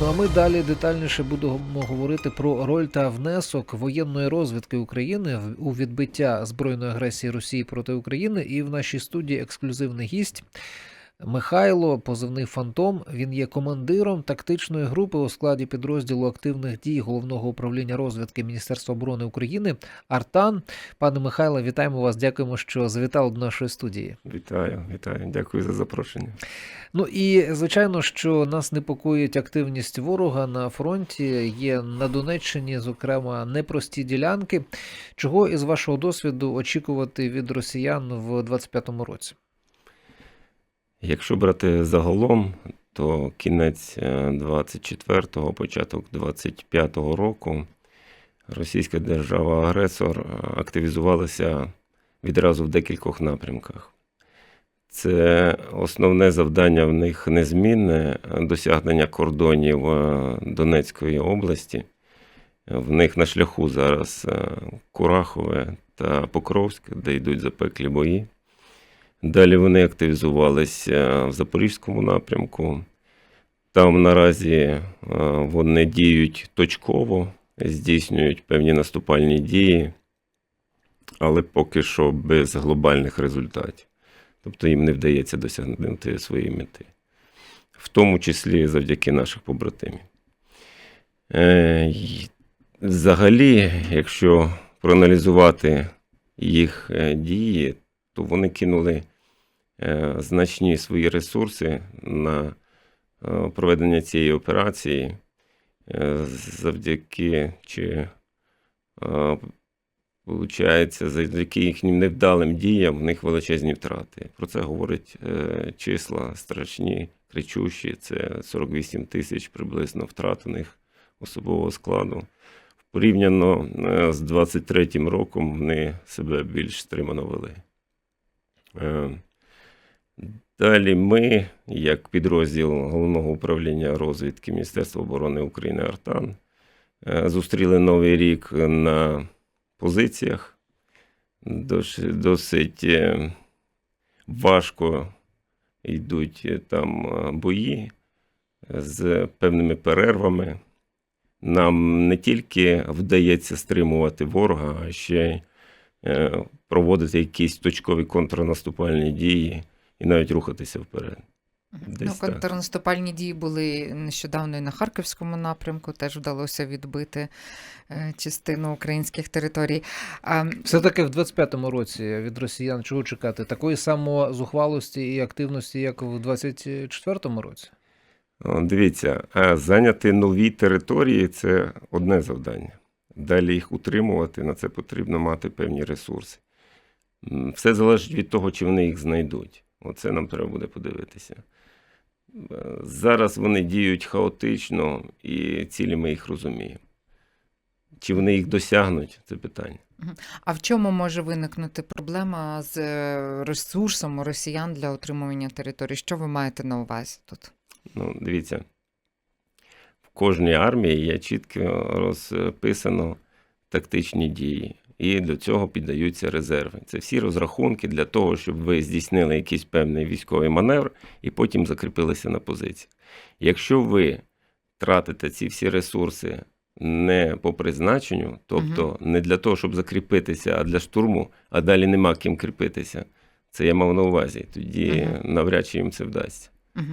Ну а ми далі детальніше будемо говорити про роль та внесок воєнної розвідки України у відбиття збройної агресії Росії проти України. І в нашій студії ексклюзивний гість. Михайло, позивний Фантом. Він є командиром тактичної групи у складі підрозділу активних дій головного управління розвідки Міністерства оборони України Артан. Пане Михайло, вітаємо вас. Дякуємо, що завітали до нашої студії. Вітаю, вітаю. Дякую за запрошення. Ну і звичайно, що нас непокоїть активність ворога на фронті. Є на Донеччині, зокрема, непрості ділянки. Чого із вашого досвіду очікувати від росіян в 25-му році? Якщо брати загалом, то кінець 24-го, початок 25-го року російська держава-агресор е, активізувалася відразу в декількох напрямках. Це основне завдання в них незмінне досягнення кордонів е, Донецької області. В них на шляху зараз е, Курахове та Покровськ, де йдуть запеклі бої. Далі вони активізувалися в Запорізькому напрямку. Там наразі е, вони діють точково, здійснюють певні наступальні дії, але поки що без глобальних результатів. Тобто їм не вдається досягнути своєї мети, в тому числі завдяки наших побратимів. Е, Взагалі, якщо проаналізувати їх е, дії, то вони кинули е, значні свої ресурси на е, проведення цієї операції, е, завдяки чи Получається, завдяки їхнім невдалим діям в них величезні втрати. Про це говорять числа страшні, кричущі. Це 48 тисяч приблизно втрат у них особового складу. Порівняно з 23-м роком вони себе більш стримано вели. Е, Далі ми, як підрозділ Головного управління розвідки Міністерства оборони України Артан, е, зустріли новий рік на позиціях. Досить е, важко йдуть там бої з певними перервами. Нам не тільки вдається стримувати ворога, а ще й проводити якісь точкові контрнаступальні дії і навіть рухатися вперед. Ну, Десь так. контрнаступальні дії були нещодавно і на Харківському напрямку, теж вдалося відбити е, частину українських територій. А, Все таки в 25-му році від росіян чого чекати? Такої самозухвалості і активності, як в 24-му році? Дивіться, а зайняти нові території це одне завдання. Далі їх утримувати, на це потрібно мати певні ресурси. Все залежить від того, чи вони їх знайдуть. Оце нам треба буде подивитися. Е, Зараз вони діють хаотично, і цілі ми їх розуміємо. Чи вони їх досягнуть, це питання. а в чому може виникнути проблема з е, ресурсом росіян для отримування територій? Що ви маєте на увазі тут? Ну, дивіться, кожній армії є чітко розписано тактичні дії, і до цього піддаються резерви. Це всі розрахунки для того, щоб ви здійснили якийсь певний військовий маневр і потім закріпилися на позиціях. Якщо ви тратите ці всі ресурси не по призначенню, тобто не для того, щоб закріпитися, а для штурму, а далі нема ким кріпитися. Це я мав на увазі. Тоді Мгм. навряд чи їм це вдасться.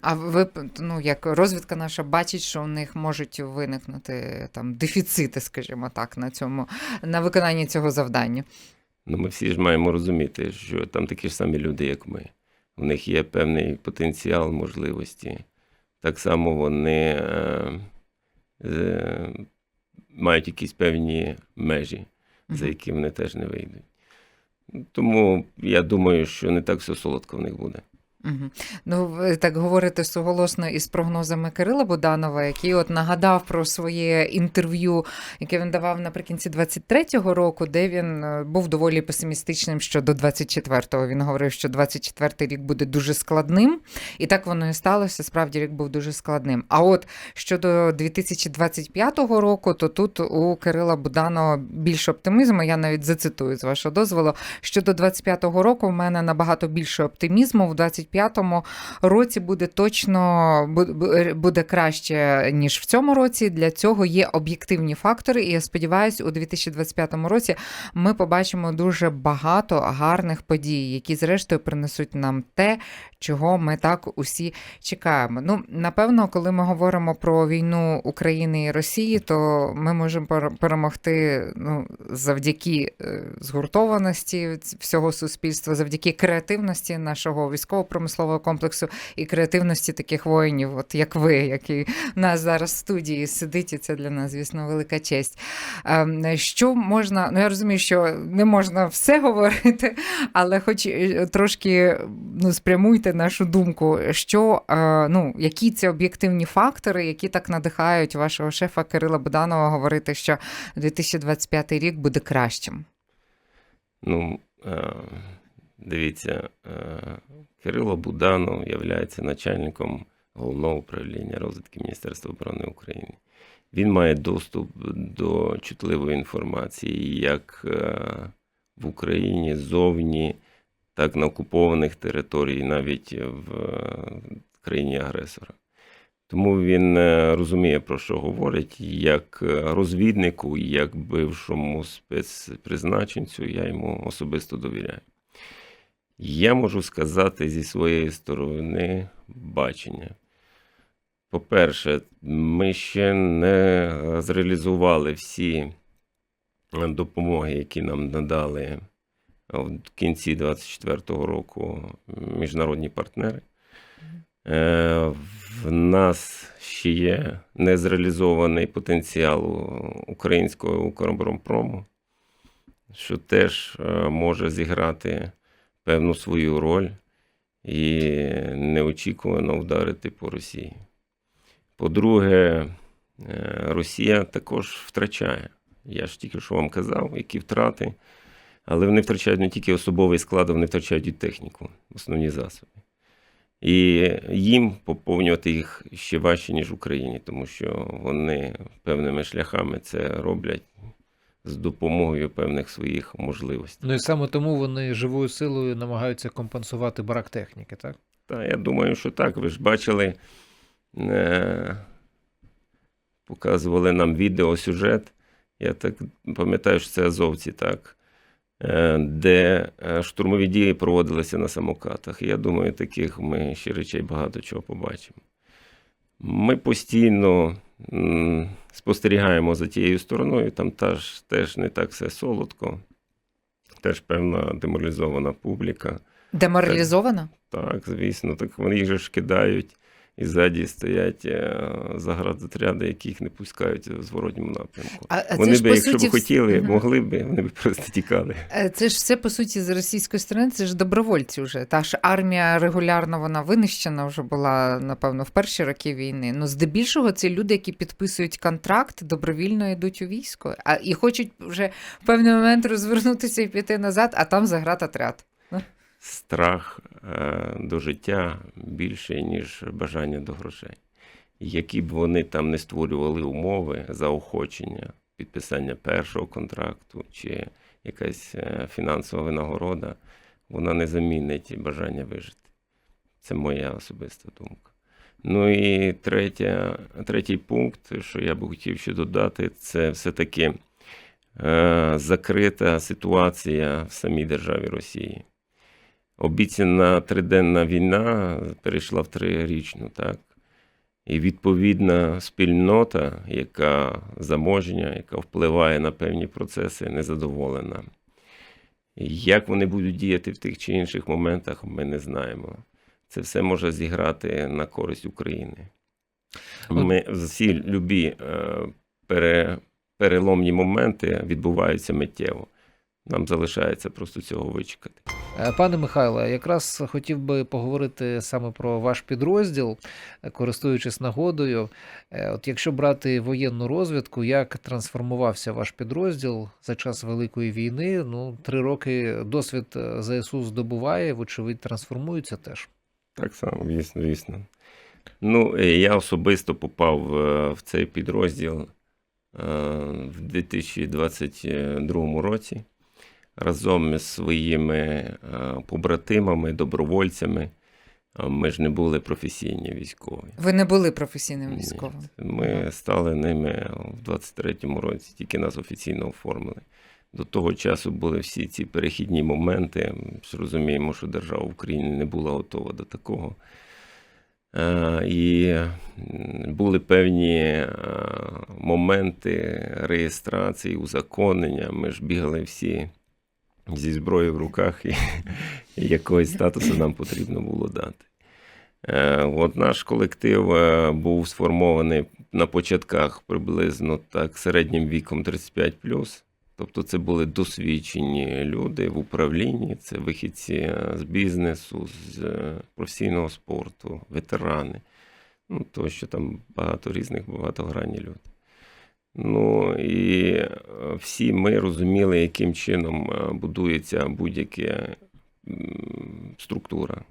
А ви ну як розвідка наша бачить, що у них можуть виникнути там дефіцити, скажімо так, на цьому на виконанні цього завдання. Ну, ми всі ж маємо розуміти, що там такі ж самі люди, як ми. У них є певний потенціал, можливості. Так само вони е, е, мають якісь певні межі, за які вони теж не вийдуть. Тому я думаю, що не так все солодко в них буде. Ну, ви так говорите суголосно із прогнозами Кирила Буданова, який от нагадав про своє інтерв'ю, яке він давав наприкінці 23-го року, де він е, був доволі песимістичним щодо 24-го. Він говорив, що 24-й рік буде дуже складним, і так воно і сталося. Справді рік був дуже складним. А от щодо 2025 року, то тут у Кирила Буданова більше оптимізму. Я навіть зацитую з вашого дозволу. Щодо 25-го року, в мене набагато більше оптимізму. В 25 2025 році буде точно бу- буде краще ніж в цьому році. Для цього є об'єктивні фактори, і я сподіваюся, у 2025 році ми побачимо дуже багато гарних подій, які зрештою принесуть нам те, чого ми так усі чекаємо. Ну, напевно, коли ми говоримо про війну України і Росії, то ми можемо пере- перемогти ну, завдяки е, згуртованості всього суспільства, завдяки креативності нашого військово-промислового комплексу і креативності таких воїнів, от як ви, які в нас зараз в студії сидить, і це для нас, звісно, велика честь. Ем, Що можна, ну я розумію, що не можна все говорити, але хоч е, трошки ну, спрямуйте нашу думку, що е, ну, які це об'єктивні фактори, які так надихають вашого шефа Кирила Буданова говорити, що 2025 рік буде кращим. Ну, е, дивіться, е, Кирило Буданов є начальником головного управління розвитки Міністерства оборони України. Він має доступ до чутливої інформації як е, в Україні, зовні, так на окупованих територіях, навіть в е, країні агресора. Тому він розуміє, про що говорить, як розвіднику, як бившому спецпризначенцю, я йому особисто довіряю. Я можу сказати зі своєї сторони бачення. По-перше, ми ще не зреалізували всі допомоги, які нам надали в кінці 2024 року міжнародні партнери. Е, В нас ще є незреалізований потенціал українського Укроборонпрому, що теж е, може зіграти певну свою роль і неочікувано вдарити по Росії. По-друге, е, Росія також втрачає. Я ж тільки що вам казав, які втрати, але вони втрачають не тільки особовий склад, вони втрачають і техніку, основні засоби. І їм поповнювати їх ще важче, ніж Україні, тому що вони певними шляхами це роблять з допомогою певних своїх можливостей. Ну і саме тому вони живою силою намагаються компенсувати брак техніки, так? Та я думаю, що так. Ви ж бачили, е, показували нам відеосюжет. Я так пам'ятаю, що це азовці, так, е, де е, штурмові дії проводилися на самокатах. І я думаю, таких ми ще речей багато чого побачимо. Ми постійно спостерігаємо за тією стороною, там теж, теж не так все солодко, теж певна деморалізована публіка. Деморалізована? Так, звісно, так вони їх же ж кидають, і ззаді стоять е, заградотряди, які їх не пускають в зворотньому напрямку. А, а вони би, якщо суті, б хотіли, Мгм. могли б, вони б просто тікали. Е, Це ж все по суті з російської сторони, це ж добровольці вже. Та ж армія регулярно вона винищена вже була, напевно, в перші роки війни. Ну, здебільшого, це люди, які підписують контракт, добровільно йдуть у військо, а і хочуть вже в певний момент розвернутися і піти назад, а там заградотряд. Страх е, до життя більше, ніж бажання до грошей. Які б вони там не створювали умови заохочення, підписання першого контракту чи якась е, фінансова винагорода, вона не замінить бажання вижити. Це моя особиста думка. Ну і третя, третій пункт, що я би хотів ще додати, це все-таки е, закрита ситуація в самій державі Росії. Обіцяна триденна війна перейшла в трирічну, так? І відповідна спільнота, яка заможня, яка впливає на певні процеси, незадоволена. Як вони будуть діяти в тих чи інших моментах, ми не знаємо. Це все може зіграти на користь України. Ми всі любі е, пере, переломні моменти відбуваються миттєво. Нам залишається просто цього вичекати. Е, Пане Михайло, якраз хотів би поговорити саме про ваш підрозділ, користуючись нагодою. Е, От якщо брати воєнну розвідку, як трансформувався ваш підрозділ за час Великої війни? Ну, три роки досвід е, ЗСУ здобуває, вочевидь, трансформується теж. Так само, звісно, звісно. Ну, я особисто попав в цей підрозділ в 2022 році разом із своїми е, побратимами, добровольцями. Ми ж не були професійні військові. Ви не були професійним Ні. військовим. Ми стали ними в 23-му році, тільки нас офіційно оформили. До того часу були всі ці перехідні моменти. Ми розуміємо, що держава України не була готова до такого. Е, І були певні е, моменти реєстрації, узаконення. Ми ж бігали всі зі зброєю в руках, і, якогось статусу нам потрібно було дати. Е, От наш колектив е, був сформований на початках приблизно так середнім віком 35 Тобто це були досвідчені люди в управлінні, це вихідці е, з бізнесу, з професійного спорту, ветерани. Ну, то, що там багато різних, багатогранні люди. Ну і е, всі ми розуміли, яким чином е, будується будь-яка структура.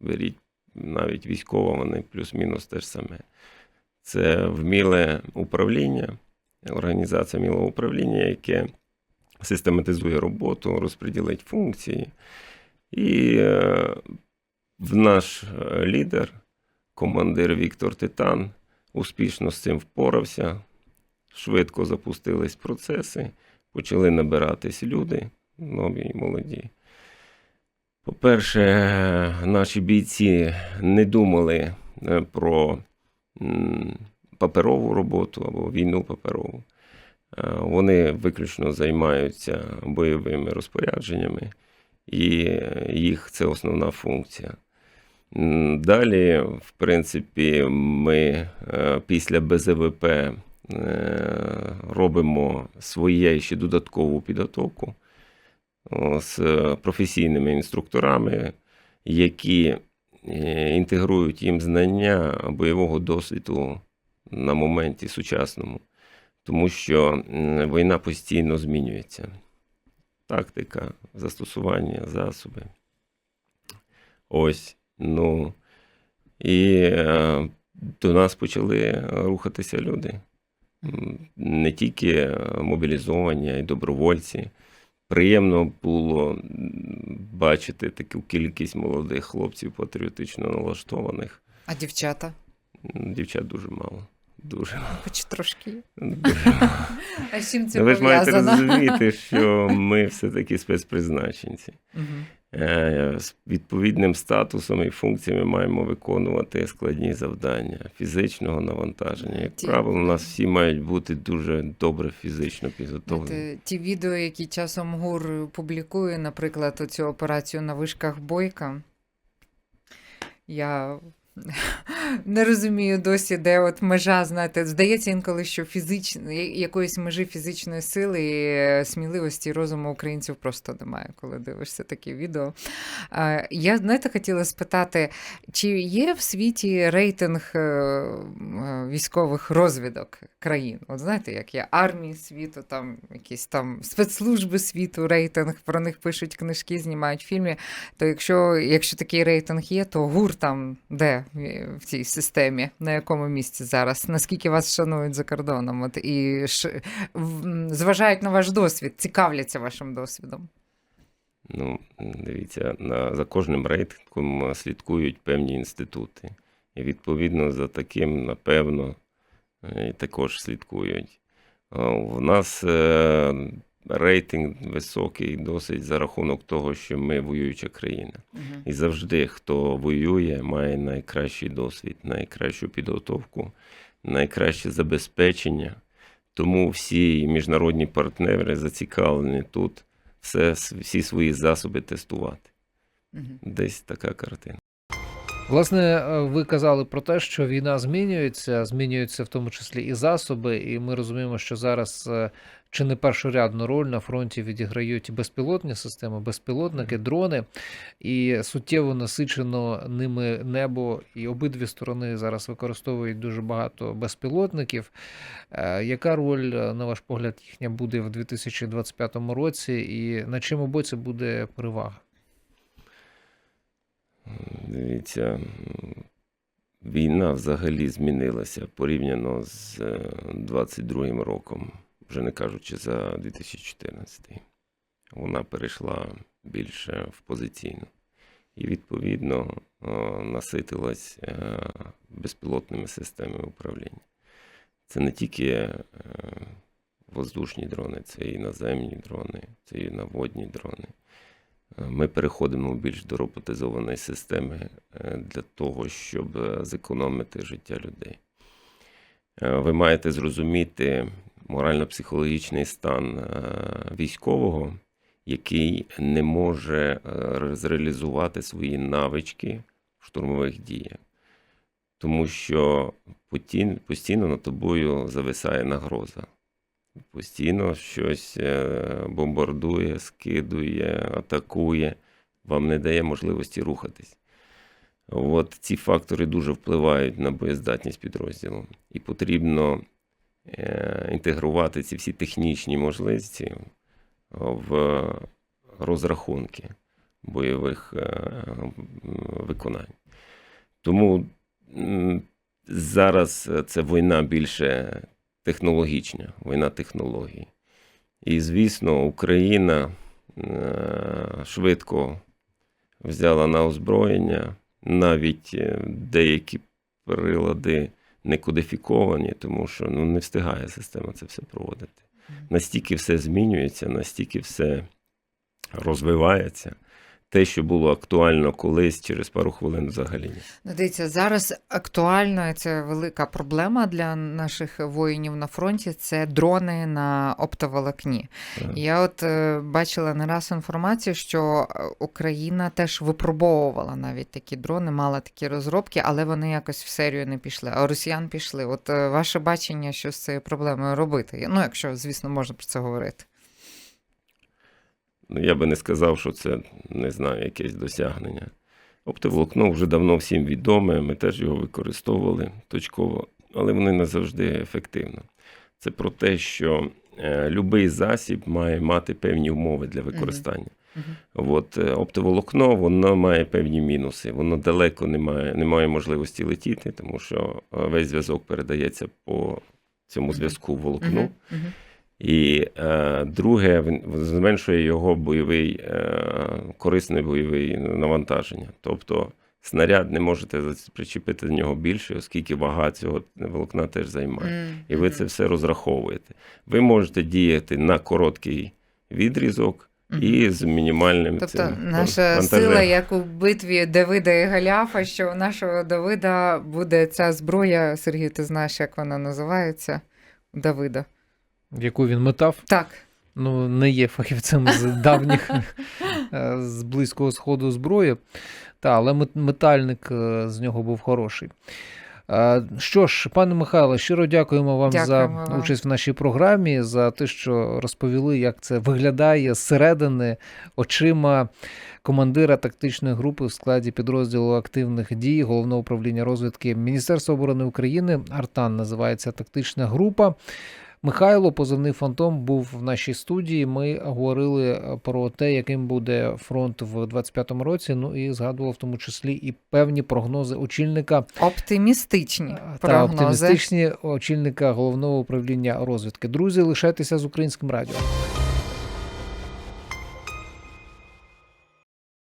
Беріть навіть військова, вони плюс-мінус те ж саме. Це вміле управління, організація вмілого управління, яке систематизує роботу, розподілить функції. І е, в наш лідер, командир Віктор Титан, успішно з цим впорався. Швидко запустились процеси, почали набиратись люди, нові і молоді. По-перше, наші бійці не думали е, про паперову роботу або війну паперову. Е, Вони виключно займаються бойовими розпорядженнями, і е, їх це основна функція. Далі, в принципі, ми після БЗВП робимо своє ще додаткову підготовку з професійними інструкторами, які е, інтегрують їм знання бойового досвіду на моменті сучасному, тому що війна постійно змінюється. Тактика, застосування, засоби. Ось. Ну, і е, до нас почали рухатися люди. Не тільки е, мобілізовані, а й добровольці. Приємно було бачити таку кількість молодих хлопців патріотично налаштованих. А дівчата? Дівчат дуже мало. Дуже. Хоч трошки. Дуже. А чим це Ну, ви ж маєте розуміти, що ми все-таки спецпризначенці. Мгм. Е, З відповідним статусом і функціями маємо виконувати складні завдання фізичного навантаження. Як Ті- правило, у нас всі мають бути дуже добре фізично підготовлені. Ті відео, які часом ГУР публікує, наприклад, оцю операцію на вишках Бойка. Я не розумію досі, де от межа, знаєте, здається інколи, що фізично, якоїсь межі фізичної сили і е, сміливості і розуму українців просто немає, коли дивишся такі відео. Я, знаєте, хотіла спитати, чи є в світі рейтинг е, е, військових розвідок країн? От знаєте, як є армії світу, там якісь там спецслужби світу, рейтинг, про них пишуть книжки, знімають фільми. То якщо, якщо такий рейтинг є, то ГУР там де е, в цій системі, на якому місці зараз? Наскільки вас шанують за кордоном? От, і ш... зважають на ваш досвід, цікавляться вашим досвідом? Ну, дивіться, на, за кожним рейтингом слідкують певні інститути. І відповідно за таким, напевно, е, також слідкують. У нас е, рейтинг високий досить за рахунок того, що ми воююча країна. Угу. І завжди, хто воює, має найкращий досвід, найкращу підготовку, найкраще забезпечення. Тому всі міжнародні партнери зацікавлені тут все, всі свої засоби тестувати. Угу. Десь така картина. Власне, е, ви казали про те, що війна змінюється, змінюються в тому числі і засоби, і ми розуміємо, що зараз е, чи не першорядну роль на фронті відіграють безпілотні системи, безпілотники, дрони, і суттєво насичено ними небо, і обидві сторони зараз використовують дуже багато безпілотників. Е, Яка роль, на ваш погляд, їхня буде в 2025 році, і на чому боці буде перевага? Дивіться, війна взагалі змінилася порівняно з е, 22-м роком, вже не кажучи за 2014. Вона перейшла більше в позиційну. і відповідно е, наситилась е, безпілотними системами управління. Це не тільки е, воздушні дрони, це і наземні дрони, це і наводні дрони. Е, Ми переходимо у більш до роботизованої системи е, для того, щоб е, зекономити життя людей. Ви маєте зрозуміти морально-психологічний стан військового, який не може зреалізувати свої навички в штурмових діях. Тому що постійно над тобою зависає нагроза. Постійно щось е, бомбардує, скидує, атакує, вам не дає можливості рухатись. От ці фактори дуже впливають на боєздатність підрозділу. І потрібно е, інтегрувати ці всі технічні можливості в розрахунки бойових е, виконань. Тому зараз це війна більше технологічна, війна технологій. І, звісно, Україна е, швидко взяла на озброєння, навіть е, деякі прилади не кодифіковані, тому що ну, не встигає система це все проводити. Настільки все змінюється, настільки все розвивається. Те, що було актуально колись, через пару хвилин взагалі ні. Ну, дивіться, зараз актуально і це велика проблема для наших воїнів на фронті. Це дрони на оптоволокні. Так. Я от е, бачила не раз інформацію, що Україна теж випробовувала навіть такі дрони, мала такі розробки, але вони якось в серію не пішли. А росіян пішли. От е, ваше бачення, що з цією проблемою робити? Ну, якщо, звісно, можна про це говорити. Ну, я би не сказав, що це не знаю, якесь досягнення. Оптоволокно вже давно всім відоме, ми теж його використовували точково, але воно не завжди ефективно. Це про те, що е, будь-який засіб має мати певні умови для використання. Мгм. От е, оптоволокно воно має певні мінуси. Воно далеко не має, не має можливості летіти, тому що е, весь зв'язок передається по цьому зв'язку волокну. Мгм, мгм. І е, друге, зменшує його бойовий, е, корисне бойове навантаження. Тобто снаряд не можете причепити до нього більше, оскільки вага цього волокна теж займає. Мгм, І ви це все розраховуєте. Ви можете діяти на короткий відрізок і з мінімальним Тобто цим наша вантажем. сила, як у битві Давида і Галяфа, що у нашого Давида буде ця зброя, Сергій, ти знаєш, як вона називається? У Давида. яку він метав. Так. Ну, не є фахівцем з давніх е, з близького сходу зброї. Та, але метальник е, з нього був хороший. Е, Що ж, пане Михайло, щиро дякуємо вам Дякуємо за участь в нашій програмі, за те, що розповіли, як це виглядає зсередини очима командира тактичної групи в складі підрозділу активних дій головного управління розвідки Міністерства оборони України. Артан називається тактична група. Михайло, позивний фантом, був в нашій студії. Ми говорили про те, яким буде фронт в 25-му році. Ну і згадував в тому числі і певні прогнози очільника Оптимістичні та прогнози. оптимістичні очільника головного управління розвідки. Друзі, лишайтеся з українським радіо.